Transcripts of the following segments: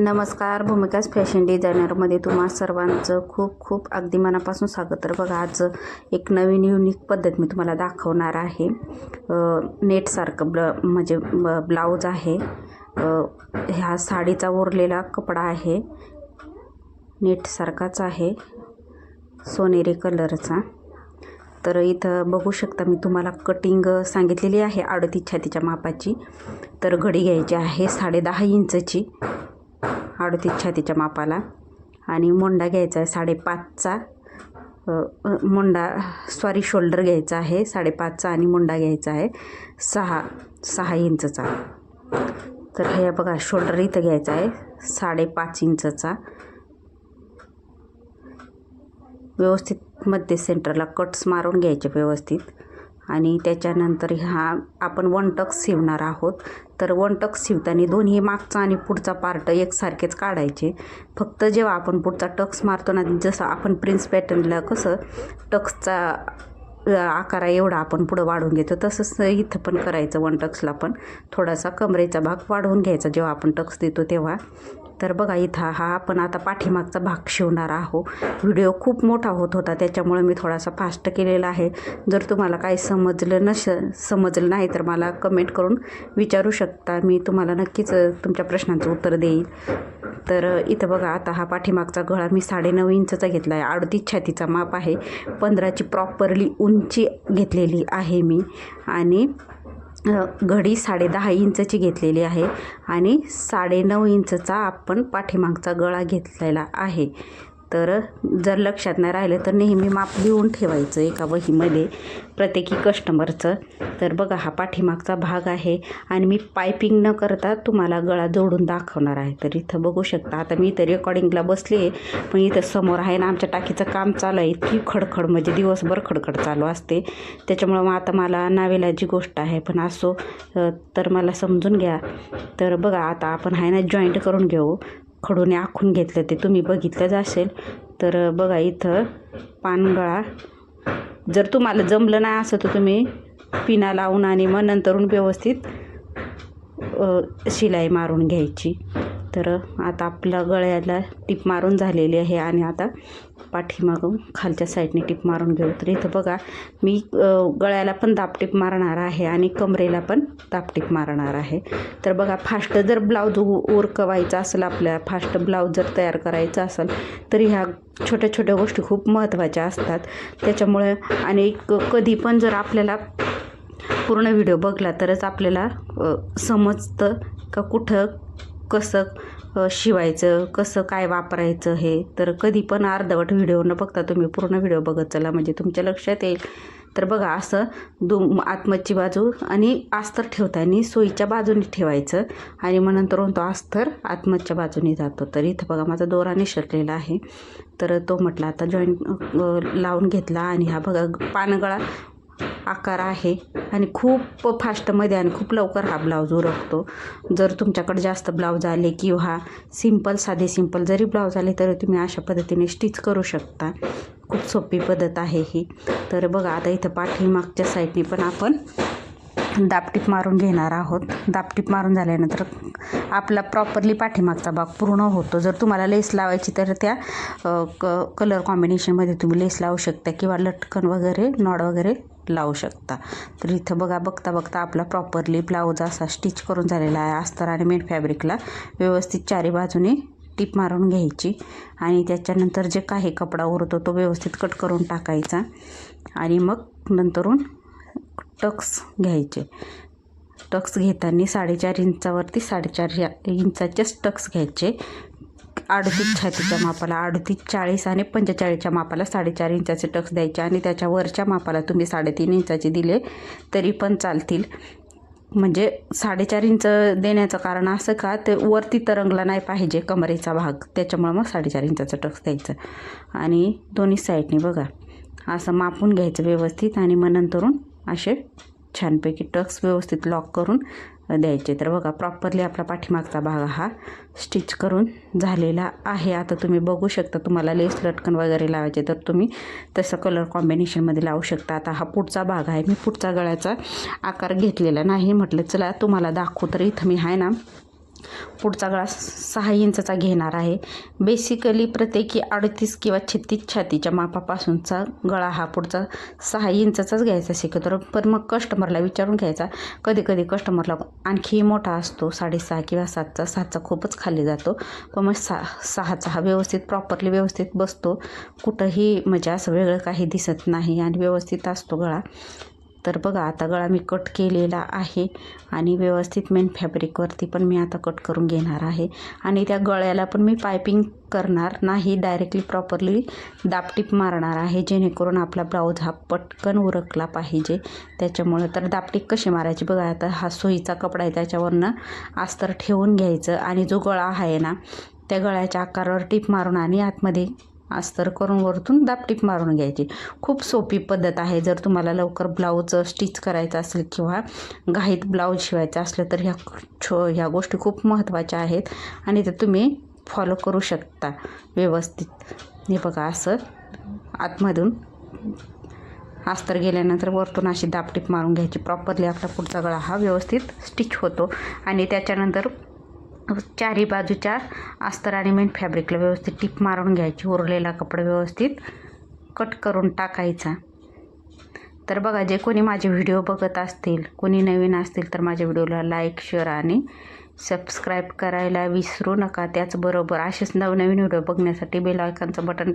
नमस्कार भूमिकाच फॅशन डिझायनरमध्ये तुम्हा सर्वांचं खूप खूप अगदी मनापासून स्वागत. तर बघा आज एक नवीन युनिक पद्धत मी तुम्हाला दाखवणार आहे. नेटसारखं ब्ल म्हणजे ब ब्लाऊज आहे. ह्या साडीचा उरलेला कपडा आहे. नेटसारखाच आहे. सोनेरी कलरचा. तर इथं बघू शकता मी तुम्हाला कटिंग सांगितलेली आहे अडतीस छातीच्या मापाची. तर घडी घ्यायची आहे साडे दहा इंचची. अडतीस छातीच्या मापाला. आणि मोंडा घ्यायचा आहे साडेपाचचा. मुंडा सॉरी शोल्डर घ्यायचा आहे साडेपाचचा आणि मुंडा घ्यायचा आहे सहा सहा इंचचा. तर हे बघा शोल्डर इथं घ्यायचा आहे साडेपाच इंचचा. व्यवस्थित मध्य सेंटरला कट्स मारून घ्यायचे व्यवस्थित. आणि त्याच्यानंतर ह्या आपण वन टक्स शिवणार आहोत. तर वन टक्स शिवताना दोन्ही मागचा आणि पुढचा पार्ट एकसारखेच काढायचे. फक्त जेव्हा आपण पुढचा टक्स मारतो ना जसं आपण प्रिन्स पॅटर्नला कसं टक्सचा आकारा एवढा आपण पुढं वाढवून घेतो तसंच इथं पण करायचं वन टक्सला पण. थोडासा कमरेचा भाग वाढवून घ्यायचा जेव्हा आपण टक्स देतो तेव्हा. तर बघा इथं हा आपण आता पाठीमागचा भाग शिवणार आहो. व्हिडिओ खूप मोठा होत होता त्याच्यामुळे मी थोडासा फास्ट केलेला आहे. जर तुम्हाला काही समजलं नस समजलं नाही तर मला कमेंट करून विचारू शकता. मी तुम्हाला नक्कीच तुमच्या प्रश्नांचं उत्तर देईल तर इथं बघा आता हा पाठीमागचा गळा मी साडेनऊ इंचचा घेतला आहे अडतीस छातीचा माप आहे. पंधराची प्रॉपरली उंची घेतलेली आहे मी. आणि घडी साडे दहा इंचची घेतलेली आहे आणि साडेनऊ इंचचा आपण पाठीमागचा गळा घेतलेला आहे. तर जर लक्षात नाही राहिलं तर नेहमी माप लिहून ठेवायचं एका वहीमध्ये प्रत्येकी कस्टमरचं तर बघा हा पाठीमागचा भाग आहे आणि मी पायपिंग न करता तुम्हाला गळा जोडून दाखवणार आहे. तर इथं बघू शकता आता मी इथं रेकॉर्डिंगला बसले आहे पण इथं समोर आहे ना आमच्या टाकीचं काम चालू आहे. इतकी खडखड म्हणजे दिवसभर खडखड चालू असते. त्याच्यामुळं मग आता मला नावेलाची गोष्ट आहे पण असो तर मला समजून घ्या. तर बघा आता आपण आहे ना जॉईंट करून घेऊ. खडूने आखून घेतलं ते तुम्ही बघितलंच असेल. तर बघा इथं पानगळा. जर तुम्हाला जमलं नाही असं तर तुम्ही पिना लावून आणि मग नंतरून व्यवस्थित शिलाई मारून घ्यायची. तर आता आपल्या गळ्याला टिप मारून झालेली आहे आणि आता पाठीमागून खालच्या साईडने टिप मारून घेऊ. तर इथं बघा मी गळ्याला पण दापटीप मारणार आहे आणि कमरेला पण दापटीप मारणार आहे. तर बघा फास्ट जर ब्लाऊज उरकवायचा असेल आपल्याला फास्ट ब्लाऊज जर तयार करायचा असेल तर ह्या छोट्या छोट्या गोष्टी खूप महत्त्वाच्या असतात. त्याच्यामुळे आणि कधी पण जर आपल्याला पूर्ण व्हिडिओ बघला तरच आपल्याला समजतं का कुठं कसं शिवायचं कसं काय वापरायचं हे तर कधी पण अर्धवट व्हिडिओ न बघता तुम्ही पूर्ण व्हिडिओ बघत चला. म्हणजे तुमच्या लक्षात येईल. तर बघा असं दुम आतमधची बाजू आणि अस्तर ठेवताना सोयीच्या बाजूने ठेवायचं. आणि मग नंतर तो अस्तर आतमधच्या बाजूने जातो. तर इथं बघा माझा दोरा निसटलेला आहे. तर तो म्हटला आता जॉईंट लावून घेतला. आणि हा बघा पानगळा आकार आहे. आणि खूप फास्टमध्ये आणि खूप लवकर हा ब्लाऊज उरकतो. जर तुमच्याकडे जास्त ब्लाऊज आले किंवा सिंपल साधे सिंपल जरी ब्लाऊज आले तरी तुम्ही अशा पद्धतीने स्टिच करू शकता. खूप सोपी पद्धत आहे ही. तर बघा आता इथं पाठीमागच्या साईडने पण आपण दापटीप मारून घेणार आहोत. दापटीप मारून झाल्यानंतर आपला प्रॉपरली पाठीमागचा भाग पूर्ण होतो. जर तुम्हाला लेस लावायची तर त्या क कलर कॉम्बिनेशनमध्ये तुम्ही लेस लावू शकता किंवा लटकन वगैरे नॉड वगैरे लावू शकता. तर इथं बघा बघता बघता आपला प्रॉपरली ब्लाऊज असा स्टिच करून झालेला आहे. अस्तर आणि मेन फॅब्रिकला व्यवस्थित चारी बाजूने टीप मारून घ्यायची. आणि त्याच्यानंतर जे काही कपडा उरतो तो व्यवस्थित कट करून टाकायचा. आणि मग नंतरून टक्स घ्यायचे. टक्स घेताना साडेचार इंचावरती साडेचार या इंचाचेच टक्स घ्यायचे. अडतीस छातीच्या मापाला अडतीस चाळीस आणि पंचेचाळीसच्या मापाला साडेचार इंचाचे टक्स द्यायचे आणि त्याच्या वरच्या मापाला तुम्ही साडेतीन इंचाचे दिले तरी पण चालतील. म्हणजे साडेचार इंच देण्याचं कारण असं का? ते वरती तरंगला नाही पाहिजे कमरेचा भाग. त्याच्यामुळं मग साडेचार इंचाचं टक्स द्यायचं. आणि दोन्ही साईडने बघा. असं मापून घ्यायचं व्यवस्थित आणि मग नंतरून असे छानपैकी टक्स व्यवस्थित लॉक करून द्यायचे. तर बघा प्रॉपरली आपला पाठीमागचा भाग हा स्टिच करून झालेला आहे. आता तुम्ही बघू शकता तुम्हाला लेस लटकन वगैरे लावायचे तर तुम्ही तसं कलर कॉम्बिनेशनमध्ये लावू शकता. आता हा पुढचा भाग आहे. मी पुढचा गळ्याचा आकार घेतलेला नाही म्हटलं. चला तुम्हाला दाखवू तर इथं मी आहे ना पुढचा गळा सहा इंचचा घेणार आहे. बेसिकली प्रत्येकी अडतीस किंवा छत्तीस छातीच्या मापापासूनचा गळा हा पुढचा सहा इंचचाच घ्यायचा शिकतो. पण मग कस्टमरला विचारून घ्यायचा. कधी कधी कस्टमरला आणखी मोठा असतो साडेसहा किंवा सातचा. सातचा खूपच खाली जातो. पण मग सा सहाचा हा व्यवस्थित प्रॉपरली व्यवस्थित बसतो. कुठंही म्हणजे असं वेगळं काही दिसत नाही आणि व्यवस्थित असतो गळा. तर बघा आता गळा मी कट केलेला आहे आणि व्यवस्थित मेन फॅब्रिकवरती पण मी आता कट करून घेणार आहे. आणि त्या गळ्याला पण मी पायपिंग करणार नाही डायरेक्टली प्रॉपरली दापटीप मारणार आहे जेणेकरून आपला ब्लाऊज हा पटकन उरकला पाहिजे. त्याच्यामुळं तर दापटीप कशी मारायची? बघा आता हा सोयीचा कपडा आहे त्याच्यावरनं अस्तर ठेवून घ्यायचं. आणि जो गळा आहे ना त्या गळ्याच्या आकारावर टीप मारून आणि आतमध्ये अस्तर करून वरतून दापटीप मारून घ्यायची. खूप सोपी पद्धत आहे. जर तुम्हाला लवकर ब्लाऊज स्टिच करायचं असेल किंवा घाईत ब्लाऊज शिवायचं असलं तर ह्या छो ह्या गोष्टी खूप महत्त्वाच्या आहेत आणि ते तुम्ही फॉलो करू शकता व्यवस्थित. हे बघा असं आतमधून अस्तर गेल्यानंतर वरतून अशी दापटीप मारून घ्यायची. प्रॉपरली आपला पुढचा गळा हा व्यवस्थित स्टिच होतो आणि त्याच्यानंतर चारी बाजूच्या अस्तर आणि मेन फॅब्रिकला व्यवस्थित टीप मारून घ्यायची उरलेला कपडा व्यवस्थित कट करून टाकायचा. तर बघा जे कोणी माझे व्हिडिओ बघत असतील कोणी नवीन असतील तर माझ्या व्हिडिओला लाईक शेअर आणि सबस्क्राईब करायला विसरू नका. त्याचबरोबर असेच नवनवीन व्हिडिओ बघण्यासाठी बेल आयकॉनचं बटन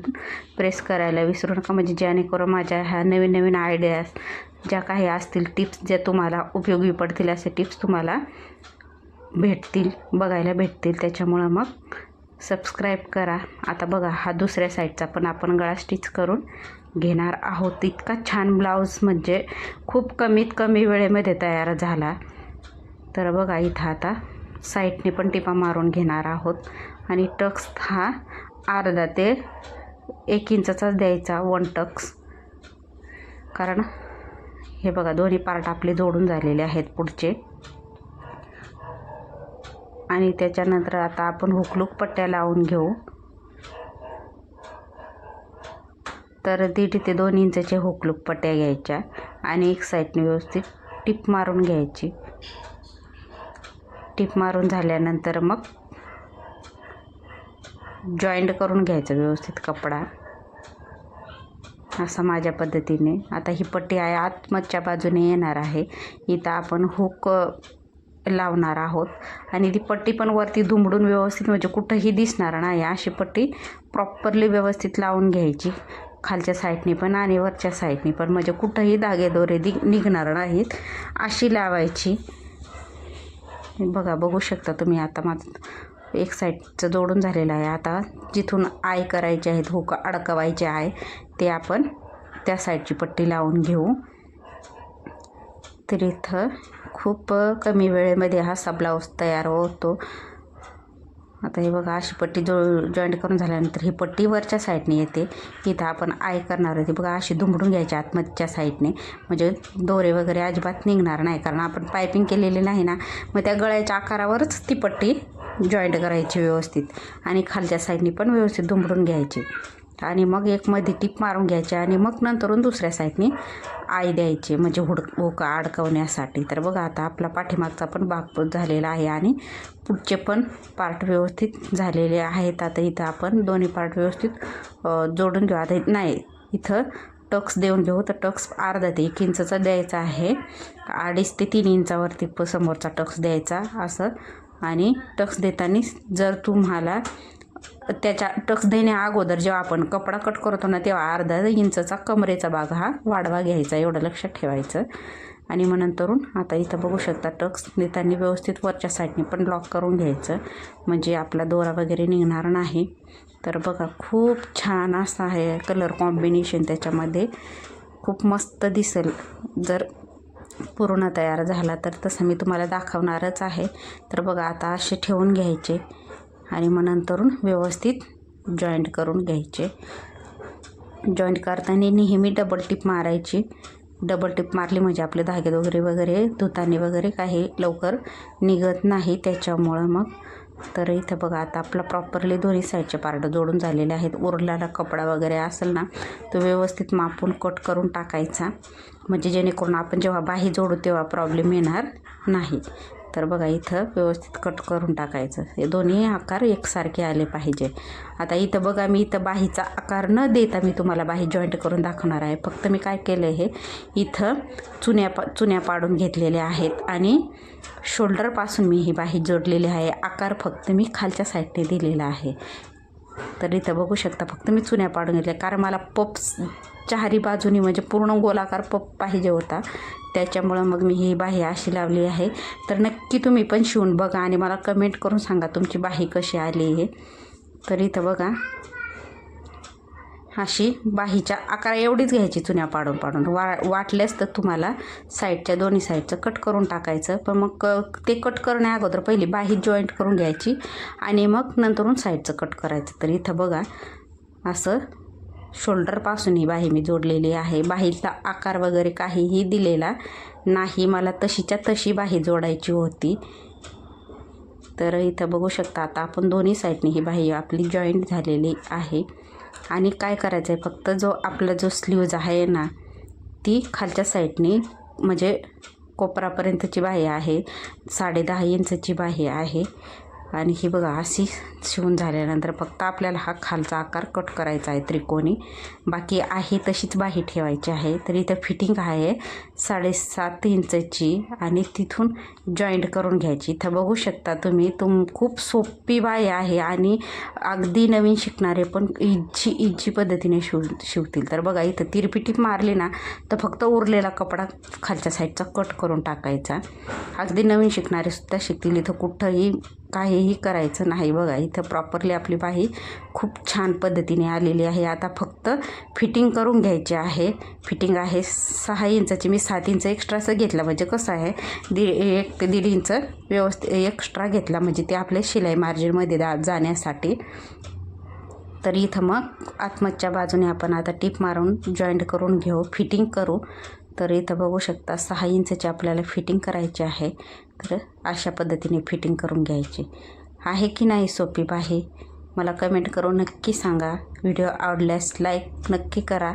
प्रेस करायला विसरू नका. म्हणजे जेणेकरून माझ्या ह्या नवीन नवीन आयडियाज ज्या काही असतील टिप्स ज्या तुम्हाला उपयोगी पडतील असे टिप्स तुम्हाला भेटतील बघायला भेटतील. त्याच्यामुळं मग सबस्क्राईब करा. आता बघा हा दुसऱ्या साईडचा पण आपण गळा स्टिच करून घेणार आहोत. इतका छान ब्लाऊज म्हणजे खूप कमीत कमी वेळेमध्ये तयार झाला. तर बघा इथं आता साईडने पण टिपा मारून घेणार आहोत. आणि टक्स हा अर्धा ते एक इंचाचाच द्यायचा वन टक्स कारण हे बघा दोन्ही पार्ट आपले जोडून झालेले आहेत पुढचे. आणि त्याच्यानंतर आता आपण हुकलूक पट्ट्या लावून घेऊ. तर दीड ते दोन इंचाच्या हुकलूक पट्ट्या घ्यायच्या आणि एक साईडने व्यवस्थित टिप मारून घ्यायची. टिप मारून झाल्यानंतर मग जॉईंट करून घ्यायचं व्यवस्थित कपडा. असा माझ्या पद्धतीने. आता ही पट्टी आहे आतमधच्या बाजूने येणार आहे. इथं आपण हुक लावणार आहोत. आणि ती पट्टी पण वरती दुमडून व्यवस्थित म्हणजे कुठंही दिसणार नाही. अशी पट्टी प्रॉपरली व्यवस्थित लावून घ्यायची. खालच्या साईडने पण आणि वरच्या साईडने पण. म्हणजे कुठंही धागेदोरे दि निघणार नाहीत. अशी लावायची. बघा बघू शकता तुम्ही आता माझं एक साईडचं जोडून झालेलं आहे. आता जिथून आय करायचे आहेत हुक अडकवायचे आहे ते आपण त्या साईडची पट्टी लावून घेऊ. तर इथं खूप कमी वेळेमध्ये हा सा ब्लाऊज तयार होतो. आता हे बघा अशी पट्टी जो जॉईंट करून झाल्यानंतर ही पट्टी वरच्या साईडने येते. इथं आपण आय करणार होती बघा अशी दुमडून घ्यायची आतमधच्या साईडने म्हणजे दोरे वगैरे अजिबात निघणार नाही कारण आपण पायपिंग केलेली नाही ना मग त्या गळ्याच्या आकारावरच ती पट्टी जॉईंट करायची व्यवस्थित. आणि खालच्या साईडने पण व्यवस्थित दुमडून घ्यायची. आणि मग एक मध्ये टीप मारून घ्यायची आणि मग नंतरून दुसऱ्या साईडने आई द्यायची. म्हणजे हुड हुका अडकवण्यासाठी. तर बघा आता आपला पाठीमागचा पण भाग झालेला आहे आणि पुढचे पण पार्ट व्यवस्थित झालेले आहेत. आता इथं आपण दोन्ही पार्ट व्यवस्थित जोडून घेऊ. आता नाही इथं टक्स देऊन घेऊ. तर टक्स अर्धा ते एक इंचाचा द्यायचा आहे. अडीच ते तीन इंचावरती प समोरचा टक्स द्यायचा असं. आणि टक्स देताना जर तुम्हाला त्याच्या टक्स देण्या अगोदर जेव्हा आपण कपडा कट करतो ना तेव्हा अर्धा इंचचा कमरेचा भाग हा वाढवा घ्यायचा एवढं लक्षात ठेवायचं. आणि मग नंतरून आता इथं बघू शकता टक्स देताना व्यवस्थित वरच्या साईडने पण लॉक करून घ्यायचं. म्हणजे आपला दोरा वगैरे निघणार नाही. तर बघा खूप छान असं आहे कलर कॉम्बिनेशन त्याच्यामध्ये. खूप मस्त दिसेल. जर पूर्ण तयार झाला तर तसं मी तुम्हाला दाखवणारच आहे. तर बघा आता असे ठेवून घ्यायचे. आणि मग नंतरून व्यवस्थित जॉईंट करून घ्यायचे. जॉईंट करताना नेहमी डबल टिप मारायची. डबल टिप मारली म्हणजे आपले धागे वगैरे वगैरे धुताने वगैरे काही लवकर निघत नाही त्याच्यामुळं मग. तर इथं बघा आता आपला प्रॉपरली दोन्ही साईडचे पार्ट जोडून झालेले आहेत. उरलेला कपडा वगैरे असेल ना तो व्यवस्थित मापून कट करून टाकायचा. म्हणजे जेणेकरून आपण जेव्हा बाही जोडू तेव्हा प्रॉब्लेम येणार नाही. तर बघा इथं व्यवस्थित कट करून टाकायचं. हे दोन्ही आकार एकसारखे आले पाहिजे. आता इथं बघा मी इथं बाहीचा आकार न देता मी तुम्हाला बाही जॉईंट करून दाखवणार आहे. फक्त मी काय केलं हे इथं चुन्या पा चुन्या पाडून घेतलेल्या आहेत आणि शोल्डरपासून मी ही बाही जोडलेली आहे. आकार फक्त मी खालच्या साईडने दिलेला आहे. तर इथं बघू शकता. फक्त मी चुन्या पाडून घेतल्या. कारण मला पप्स चारी बाजूनी म्हणजे पूर्ण गोलाकार पप पाहिजे होता. त्याच्यामुळं मग मी ही बाही अशी लावली आहे. तर नक्की तुम्ही पण शिवून बघा आणि मला कमेंट करून सांगा तुमची बाही कशी आली आहे. तर इथं बघा. अशी बाहीच्या आकार एवढीच घ्यायची चुन्या पाडून पाडून. वा वाटल्यास तर तुम्हाला साईडच्या दोन्ही साईडचं कट करून टाकायचं. पण मग क- ते कट करण्या अगोदर पहिली बाही जॉईंट करून घ्यायची आणि मग नंतरून साईडचं कट करायचं. तर इथं बघा असं शोल्डरपासून ही बाही मी जोडलेली आहे. बाहीचा आकार वगैरे काहीही दिलेला नाही. मला तशीच्या तशी बाही जोडायची होती. तर इथं बघू शकता आता आपण दोन्ही साईडने ही बाही आपली जॉईंट झालेली आहे. आणि काय करायचं आहे फक्त जो आपला जो स्लीव्ज आहे ना ती खालच्या साईडने म्हणजे कोपरापर्यंतची बाह्य आहे. साडे दहा इंचची बाह्य आहे. आणि ही बघा अशी शिवून झाल्यानंतर फक्त आपल्याला हा खालचा आकार कट करायचा आहे त्रिकोणी. बाकी आहे तशीच बाही ठेवायची आहे. तर इथं फिटिंग आहे साडेसात इंचची आणि तिथून जॉईंट करून घ्यायची. इथं बघू शकता तुम्ही तुम खूप सोपी बाही आहे आणि अगदी नवीन शिकणारे पण इजी इजी पद्धतीने शिव शिवतील. तर बघा इथं तिरपिटी मारली ना तर फक्त उरलेला कपडा खालच्या साईडचा कट करून टाकायचा. अगदी नवीन शिकणारे सुद्धा शिकतील. इथं कुठंही काहीही करायचं नाही बघा. इथं प्रॉपरली आपली बाही खूप छान पद्धतीने आलेली आहे. आता फक्त फिटिंग करून घ्यायची आहे. फिटिंग आहे सहा इंचाची. मी सात इंच एक्स्ट्राचं घेतलं. म्हणजे कसं आहे दीड एक ते दीड इंच व्यवस्थित एक्स्ट्रा घेतला. म्हणजे ते आपल्या शिलाई मार्जिनमध्ये जा जाण्यासाठी. तर इथं मग आतमधच्या बाजूने आपण आता टीप मारून जॉईंट करून घेऊ. फिटिंग करू. तर इथं बघू शकता सहा इंचची आपल्याला फिटिंग करायची आहे. तर अशा पद्धतीने फिटिंग करून घ्यायची. आहे की नाही सोपी बाही मला कमेंट करून नक्की सांगा. व्हिडिओ आवडल्यास लाईक नक्की करा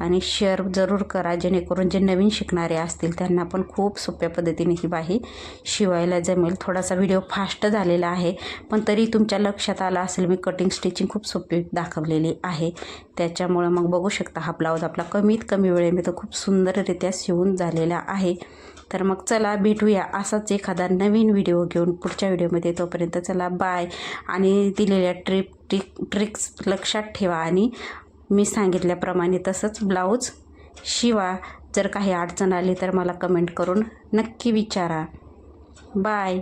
आणि शेअर जरूर करा जेणेकरून जे नवीन शिकणारे असतील त्यांना पण खूप सोप्या पद्धतीने ही बाही शिवायला जमेल. थोडासा व्हिडिओ फास्ट झालेला आहे पण तरी तुमच्या लक्षात आला असेल मी कटिंग स्टिचिंग खूप सोपी दाखवलेली आहे. त्याच्यामुळं मग बघू शकता हा ब्लाऊज आपला कमीत कमी वेळेमध्ये खूप सुंदररित्या शिवून झालेला आहे. तर मग चला भेटूया असाच एखादा नवीन व्हिडिओ घेऊन पुढच्या व्हिडिओमध्ये तोपर्यंत चला बाय आणि दिलेल्या ट्रिप ट्रिक ट्रिक्स लक्षात ठेवा. आणि मी सांगितल्याप्रमाणे तसंच ब्लाऊज शिवा. जर काही अडचण आली तर मला कमेंट करून नक्की विचारा. बाय